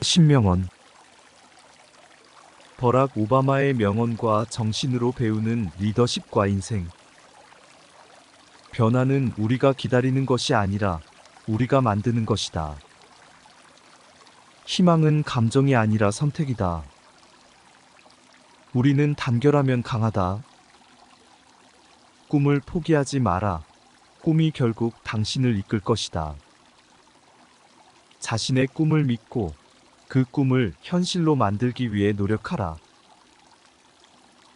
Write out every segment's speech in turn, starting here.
신명언 버락 오바마의 명언과 정신으로 배우는 리더십과 인생 변화는 우리가 기다리는 것이 아니라 우리가 만드는 것이다. 희망은 감정이 아니라 선택이다. 우리는 단결하면 강하다. 꿈을 포기하지 마라. 꿈이 결국 당신을 이끌 것이다. 자신의 꿈을 믿고 그 꿈을 현실로 만들기 위해 노력하라.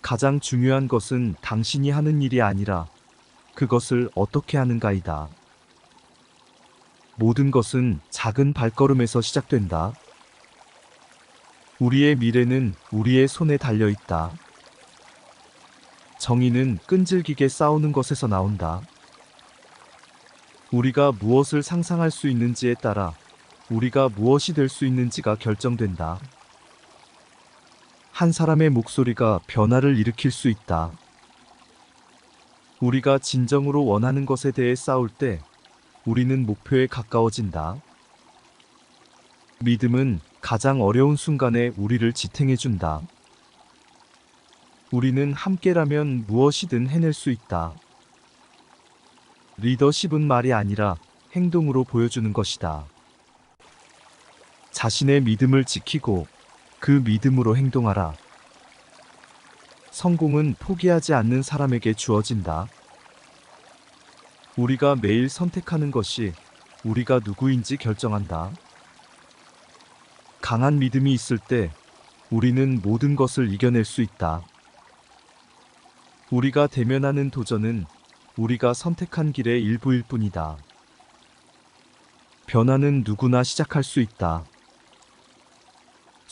가장 중요한 것은 당신이 하는 일이 아니라 그것을 어떻게 하는가이다. 모든 것은 작은 발걸음에서 시작된다. 우리의 미래는 우리의 손에 달려 있다. 정의는 끈질기게 싸우는 것에서 나온다. 우리가 무엇을 상상할 수 있는지에 따라 우리가 무엇이 될 수 있는지가 결정된다. 한 사람의 목소리가 변화를 일으킬 수 있다. 우리가 진정으로 원하는 것에 대해 싸울 때 우리는 목표에 가까워진다. 믿음은 가장 어려운 순간에 우리를 지탱해준다. 우리는 함께라면 무엇이든 해낼 수 있다. 리더십은 말이 아니라 행동으로 보여주는 것이다. 자신의 믿음을 지키고 그 믿음으로 행동하라. 성공은 포기하지 않는 사람에게 주어진다. 우리가 매일 선택하는 것이 우리가 누구인지 결정한다. 강한 믿음이 있을 때 우리는 모든 것을 이겨낼 수 있다. 우리가 대면하는 도전은 우리가 선택한 길의 일부일 뿐이다. 변화는 누구나 시작할 수 있다.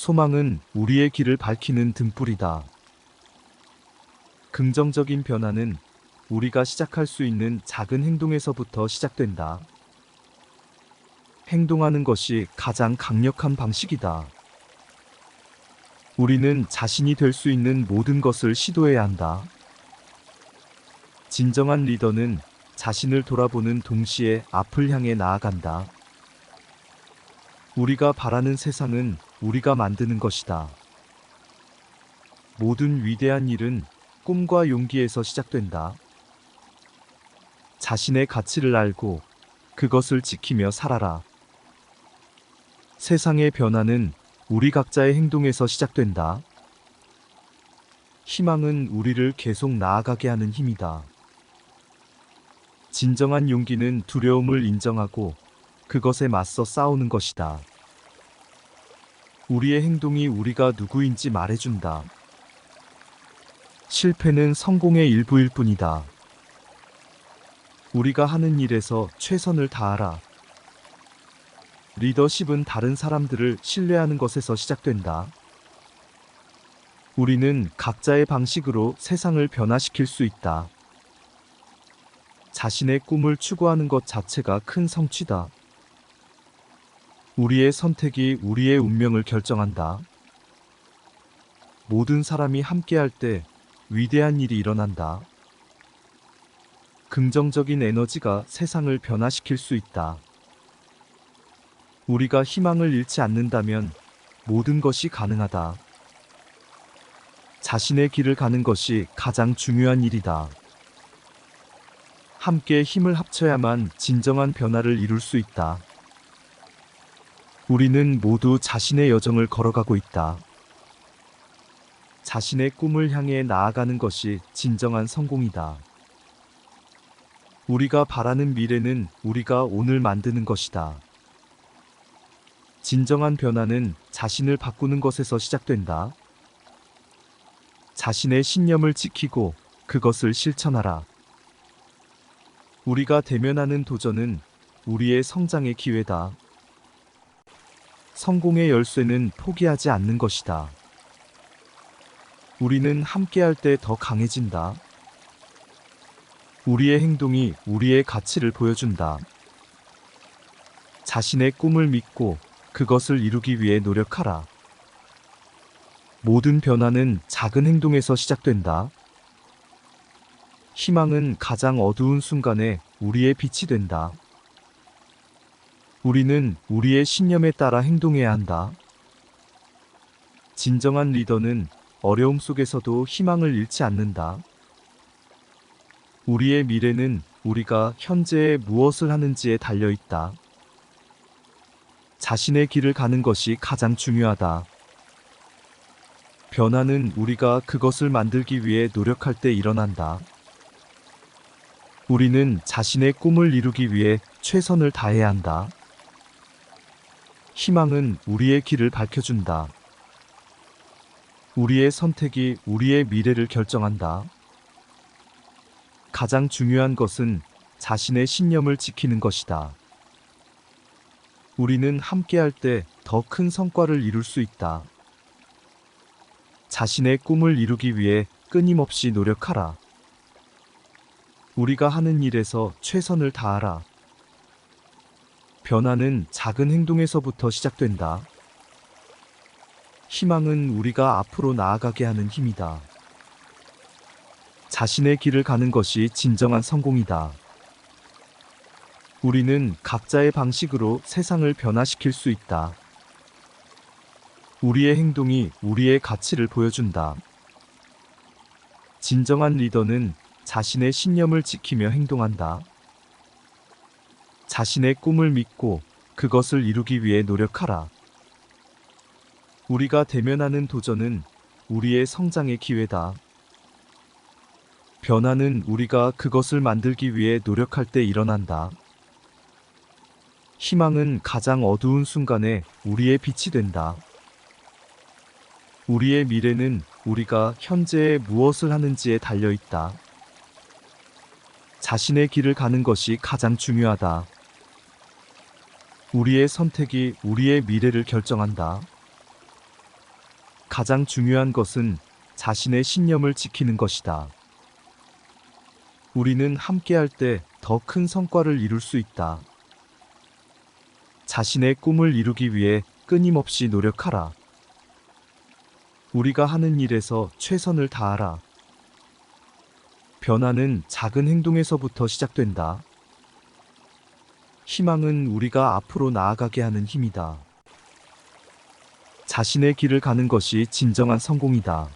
소망은 우리의 길을 밝히는 등불이다. 긍정적인 변화는 우리가 시작할 수 있는 작은 행동에서부터 시작된다. 행동하는 것이 가장 강력한 방식이다. 우리는 자신이 될 수 있는 모든 것을 시도해야 한다. 진정한 리더는 자신을 돌아보는 동시에 앞을 향해 나아간다. 우리가 바라는 세상은 우리가 만드는 것이다. 모든 위대한 일은 꿈과 용기에서 시작된다. 자신의 가치를 알고 그것을 지키며 살아라. 세상의 변화는 우리 각자의 행동에서 시작된다. 희망은 우리를 계속 나아가게 하는 힘이다. 진정한 용기는 두려움을 인정하고 그것에 맞서 싸우는 것이다. 우리의 행동이 우리가 누구인지 말해준다. 실패는 성공의 일부일 뿐이다. 우리가 하는 일에서 최선을 다하라. 리더십은 다른 사람들을 신뢰하는 것에서 시작된다. 우리는 각자의 방식으로 세상을 변화시킬 수 있다. 자신의 꿈을 추구하는 것 자체가 큰 성취다. 우리의 선택이 우리의 운명을 결정한다. 모든 사람이 함께할 때 위대한 일이 일어난다. 긍정적인 에너지가 세상을 변화시킬 수 있다. 우리가 희망을 잃지 않는다면 모든 것이 가능하다. 자신의 길을 가는 것이 가장 중요한 일이다. 함께 힘을 합쳐야만 진정한 변화를 이룰 수 있다. 우리는 모두 자신의 여정을 걸어가고 있다. 자신의 꿈을 향해 나아가는 것이 진정한 성공이다. 우리가 바라는 미래는 우리가 오늘 만드는 것이다. 진정한 변화는 자신을 바꾸는 것에서 시작된다. 자신의 신념을 지키고 그것을 실천하라. 우리가 대면하는 도전은 우리의 성장의 기회다. 성공의 열쇠는 포기하지 않는 것이다. 우리는 함께할 때 더 강해진다. 우리의 행동이 우리의 가치를 보여준다. 자신의 꿈을 믿고 그것을 이루기 위해 노력하라. 모든 변화는 작은 행동에서 시작된다. 희망은 가장 어두운 순간에 우리의 빛이 된다. 우리는 우리의 신념에 따라 행동해야 한다. 진정한 리더는 어려움 속에서도 희망을 잃지 않는다. 우리의 미래는 우리가 현재에 무엇을 하는지에 달려 있다. 자신의 길을 가는 것이 가장 중요하다. 변화는 우리가 그것을 만들기 위해 노력할 때 일어난다. 우리는 자신의 꿈을 이루기 위해 최선을 다해야 한다. 희망은 우리의 길을 밝혀준다. 우리의 선택이 우리의 미래를 결정한다. 가장 중요한 것은 자신의 신념을 지키는 것이다. 우리는 함께할 때 더 큰 성과를 이룰 수 있다. 자신의 꿈을 이루기 위해 끊임없이 노력하라. 우리가 하는 일에서 최선을 다하라. 변화는 작은 행동에서부터 시작된다. 희망은 우리가 앞으로 나아가게 하는 힘이다. 자신의 길을 가는 것이 진정한 성공이다. 우리는 각자의 방식으로 세상을 변화시킬 수 있다. 우리의 행동이 우리의 가치를 보여준다. 진정한 리더는 자신의 신념을 지키며 행동한다. 자신의 꿈을 믿고 그것을 이루기 위해 노력하라. 우리가 대면하는 도전은 우리의 성장의 기회다. 변화는 우리가 그것을 만들기 위해 노력할 때 일어난다. 희망은 가장 어두운 순간에 우리의 빛이 된다. 우리의 미래는 우리가 현재에 무엇을 하는지에 달려 있다. 자신의 길을 가는 것이 가장 중요하다. 우리의 선택이 우리의 미래를 결정한다. 가장 중요한 것은 자신의 신념을 지키는 것이다. 우리는 함께할 때 더 큰 성과를 이룰 수 있다. 자신의 꿈을 이루기 위해 끊임없이 노력하라. 우리가 하는 일에서 최선을 다하라. 변화는 작은 행동에서부터 시작된다. 희망은 우리가 앞으로 나아가게 하는 힘이다. 자신의 길을 가는 것이 진정한 성공이다.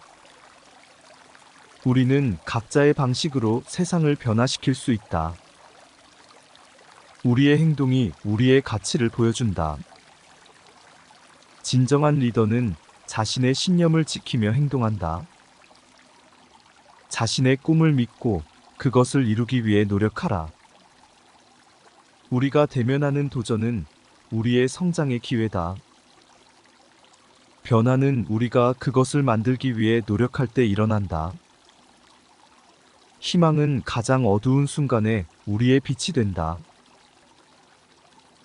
우리는 각자의 방식으로 세상을 변화시킬 수 있다. 우리의 행동이 우리의 가치를 보여준다. 진정한 리더는 자신의 신념을 지키며 행동한다. 자신의 꿈을 믿고 그것을 이루기 위해 노력하라. 우리가 대면하는 도전은 우리의 성장의 기회다. 변화는 우리가 그것을 만들기 위해 노력할 때 일어난다. 희망은 가장 어두운 순간에 우리의 빛이 된다.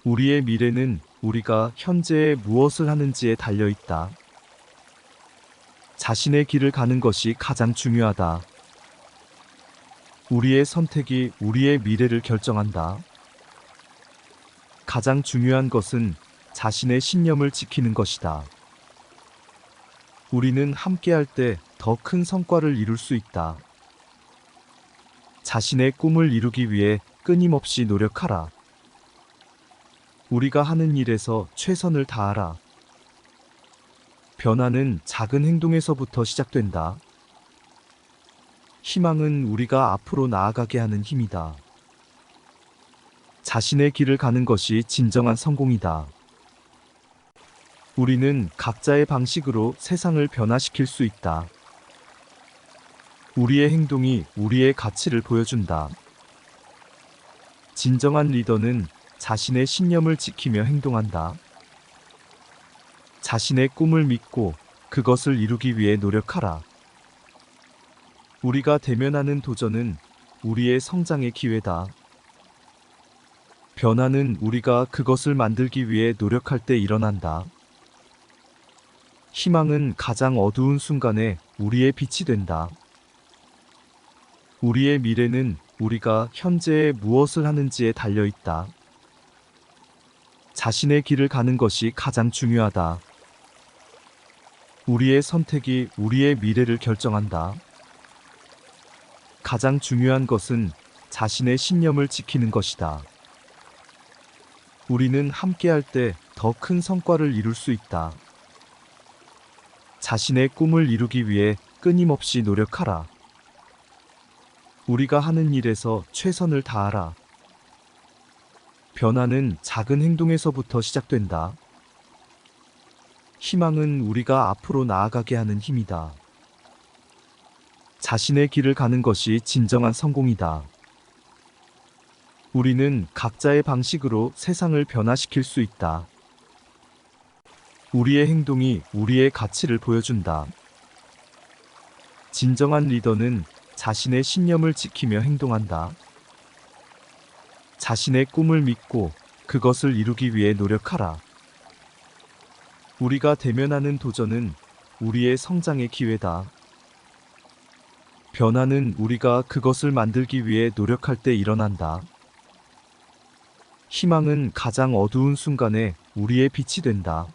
우리의 미래는 우리가 현재에 무엇을 하는지에 달려 있다. 자신의 길을 가는 것이 가장 중요하다. 우리의 선택이 우리의 미래를 결정한다. 가장 중요한 것은 자신의 신념을 지키는 것이다. 우리는 함께할 때 더 큰 성과를 이룰 수 있다. 자신의 꿈을 이루기 위해 끊임없이 노력하라. 우리가 하는 일에서 최선을 다하라. 변화는 작은 행동에서부터 시작된다. 희망은 우리가 앞으로 나아가게 하는 힘이다. 자신의 길을 가는 것이 진정한 성공이다. 우리는 각자의 방식으로 세상을 변화시킬 수 있다. 우리의 행동이 우리의 가치를 보여준다. 진정한 리더는 자신의 신념을 지키며 행동한다. 자신의 꿈을 믿고 그것을 이루기 위해 노력하라. 우리가 대면하는 도전은 우리의 성장의 기회다. 변화는 우리가 그것을 만들기 위해 노력할 때 일어난다. 희망은 가장 어두운 순간에 우리의 빛이 된다. 우리의 미래는 우리가 현재에 무엇을 하는지에 달려 있다. 자신의 길을 가는 것이 가장 중요하다. 우리의 선택이 우리의 미래를 결정한다. 가장 중요한 것은 자신의 신념을 지키는 것이다. 우리는 함께할 때 더 큰 성과를 이룰 수 있다. 자신의 꿈을 이루기 위해 끊임없이 노력하라. 우리가 하는 일에서 최선을 다하라. 변화는 작은 행동에서부터 시작된다. 희망은 우리가 앞으로 나아가게 하는 힘이다. 자신의 길을 가는 것이 진정한 성공이다. 우리는 각자의 방식으로 세상을 변화시킬 수 있다. 우리의 행동이 우리의 가치를 보여준다. 진정한 리더는 자신의 신념을 지키며 행동한다. 자신의 꿈을 믿고 그것을 이루기 위해 노력하라. 우리가 대면하는 도전은 우리의 성장의 기회다. 변화는 우리가 그것을 만들기 위해 노력할 때 일어난다. 희망은 가장 어두운 순간에 우리의 빛이 된다.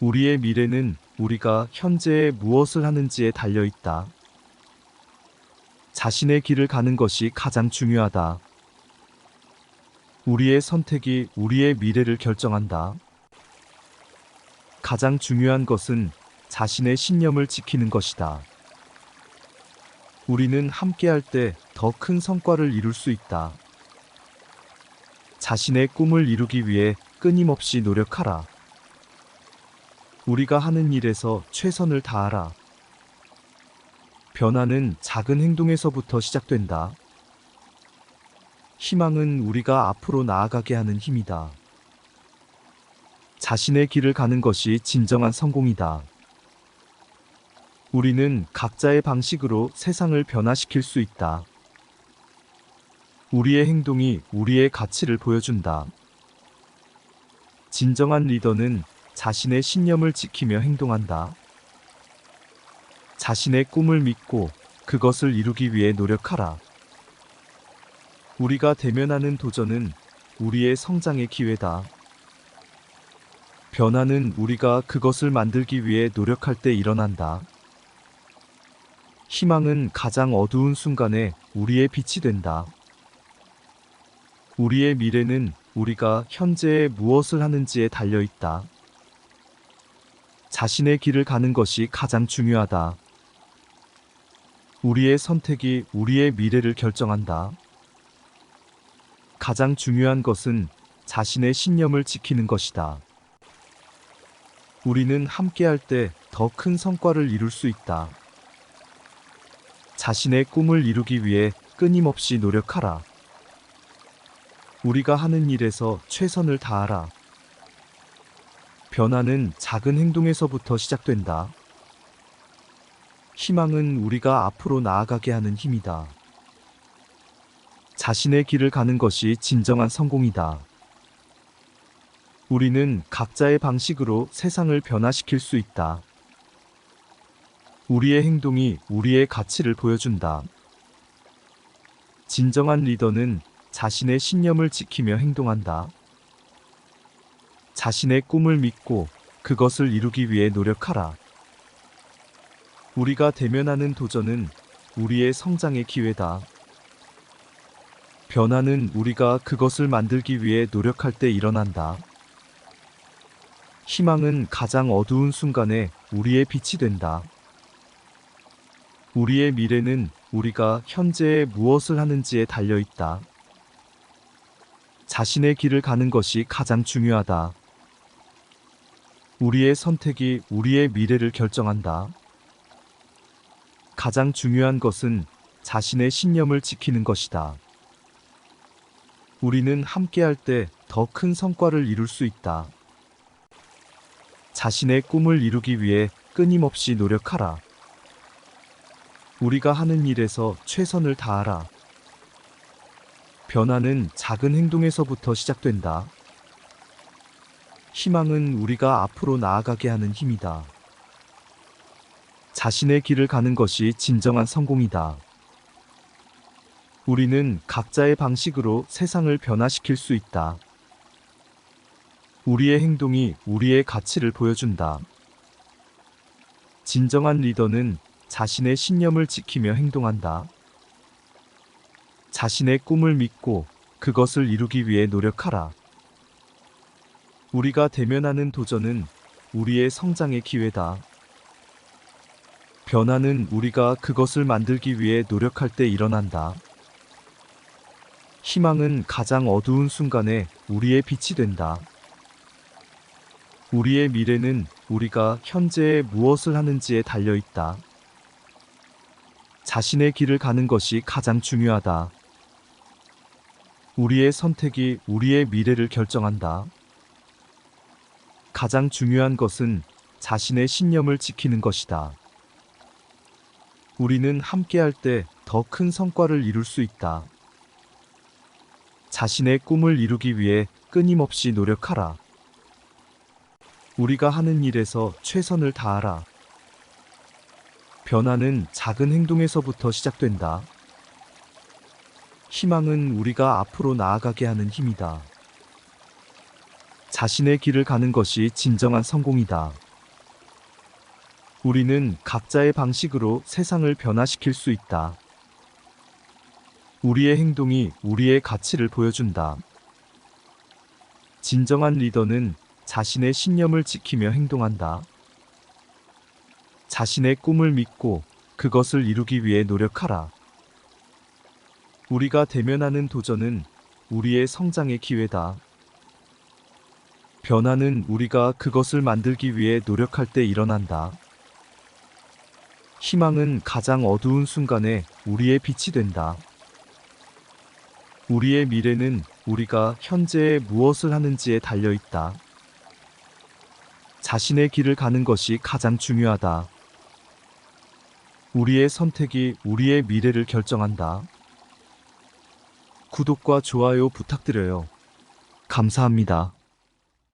우리의 미래는 우리가 현재에 무엇을 하는지에 달려 있다. 자신의 길을 가는 것이 가장 중요하다. 우리의 선택이 우리의 미래를 결정한다. 가장 중요한 것은 자신의 신념을 지키는 것이다. 우리는 함께할 때 더 큰 성과를 이룰 수 있다. 자신의 꿈을 이루기 위해 끊임없이 노력하라. 우리가 하는 일에서 최선을 다하라. 변화는 작은 행동에서부터 시작된다. 희망은 우리가 앞으로 나아가게 하는 힘이다. 자신의 길을 가는 것이 진정한 성공이다. 우리는 각자의 방식으로 세상을 변화시킬 수 있다. 우리의 행동이 우리의 가치를 보여준다. 진정한 리더는 자신의 신념을 지키며 행동한다. 자신의 꿈을 믿고 그것을 이루기 위해 노력하라. 우리가 대면하는 도전은 우리의 성장의 기회다. 변화는 우리가 그것을 만들기 위해 노력할 때 일어난다. 희망은 가장 어두운 순간에 우리의 빛이 된다. 우리의 미래는 우리가 현재에 무엇을 하는지에 달려 있다. 자신의 길을 가는 것이 가장 중요하다. 우리의 선택이 우리의 미래를 결정한다. 가장 중요한 것은 자신의 신념을 지키는 것이다. 우리는 함께할 때 더 큰 성과를 이룰 수 있다. 자신의 꿈을 이루기 위해 끊임없이 노력하라. 우리가 하는 일에서 최선을 다하라. 변화는 작은 행동에서부터 시작된다. 희망은 우리가 앞으로 나아가게 하는 힘이다. 자신의 길을 가는 것이 진정한 성공이다. 우리는 각자의 방식으로 세상을 변화시킬 수 있다. 우리의 행동이 우리의 가치를 보여준다. 진정한 리더는 자신의 신념을 지키며 행동한다. 자신의 꿈을 믿고 그것을 이루기 위해 노력하라. 우리가 대면하는 도전은 우리의 성장의 기회다. 변화는 우리가 그것을 만들기 위해 노력할 때 일어난다. 희망은 가장 어두운 순간에 우리의 빛이 된다. 우리의 미래는 우리가 현재에 무엇을 하는지에 달려 있다. 자신의 길을 가는 것이 가장 중요하다. 우리의 선택이 우리의 미래를 결정한다. 가장 중요한 것은 자신의 신념을 지키는 것이다. 우리는 함께할 때 더 큰 성과를 이룰 수 있다. 자신의 꿈을 이루기 위해 끊임없이 노력하라. 우리가 하는 일에서 최선을 다하라. 변화는 작은 행동에서부터 시작된다. 희망은 우리가 앞으로 나아가게 하는 힘이다. 자신의 길을 가는 것이 진정한 성공이다. 우리는 각자의 방식으로 세상을 변화시킬 수 있다. 우리의 행동이 우리의 가치를 보여준다. 진정한 리더는 자신의 신념을 지키며 행동한다. 자신의 꿈을 믿고 그것을 이루기 위해 노력하라. 우리가 대면하는 도전은 우리의 성장의 기회다. 변화는 우리가 그것을 만들기 위해 노력할 때 일어난다. 희망은 가장 어두운 순간에 우리의 빛이 된다. 우리의 미래는 우리가 현재에 무엇을 하는지에 달려 있다. 자신의 길을 가는 것이 가장 중요하다. 우리의 선택이 우리의 미래를 결정한다. 가장 중요한 것은 자신의 신념을 지키는 것이다. 우리는 함께할 때 더 큰 성과를 이룰 수 있다. 자신의 꿈을 이루기 위해 끊임없이 노력하라. 우리가 하는 일에서 최선을 다하라. 변화는 작은 행동에서부터 시작된다. 희망은 우리가 앞으로 나아가게 하는 힘이다. 자신의 길을 가는 것이 진정한 성공이다. 우리는 각자의 방식으로 세상을 변화시킬 수 있다. 우리의 행동이 우리의 가치를 보여준다. 진정한 리더는 자신의 신념을 지키며 행동한다. 자신의 꿈을 믿고 그것을 이루기 위해 노력하라. 우리가 대면하는 도전은 우리의 성장의 기회다. 변화는 우리가 그것을 만들기 위해 노력할 때 일어난다. 희망은 가장 어두운 순간에 우리의 빛이 된다. 우리의 미래는 우리가 현재에 무엇을 하는지에 달려 있다. 자신의 길을 가는 것이 가장 중요하다. 우리의 선택이 우리의 미래를 결정한다. 구독과 좋아요 부탁드려요. 감사합니다.